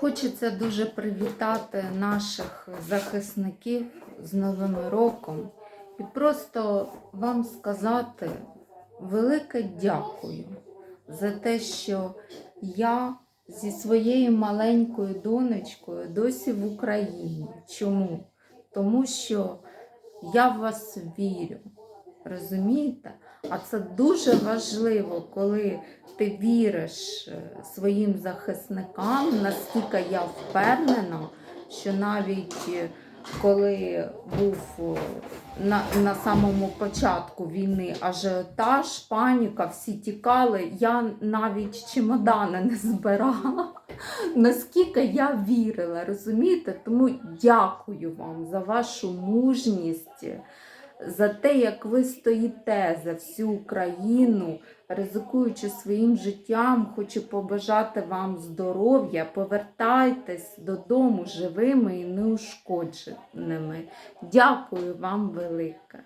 Хочеться дуже привітати наших захисників з Новим роком і просто вам сказати велике дякую за те, що я зі своєю маленькою донечкою досі в Україні. Чому? Тому що я в вас вірю. Розумієте? А це дуже важливо, коли ти віриш е, своїм захисникам, наскільки я впевнена, що навіть е, коли був е, на, на самому початку війни ажіотаж, паніка, всі тікали, я навіть чемодани не збирала. Наскільки я вірила, розумієте? Тому дякую вам за вашу мужність за те, як ви стоїте за всю Україну, ризикуючи своїм життям, хочу побажати вам здоров'я, повертайтесь додому живими і неушкодженими. Дякую вам велике.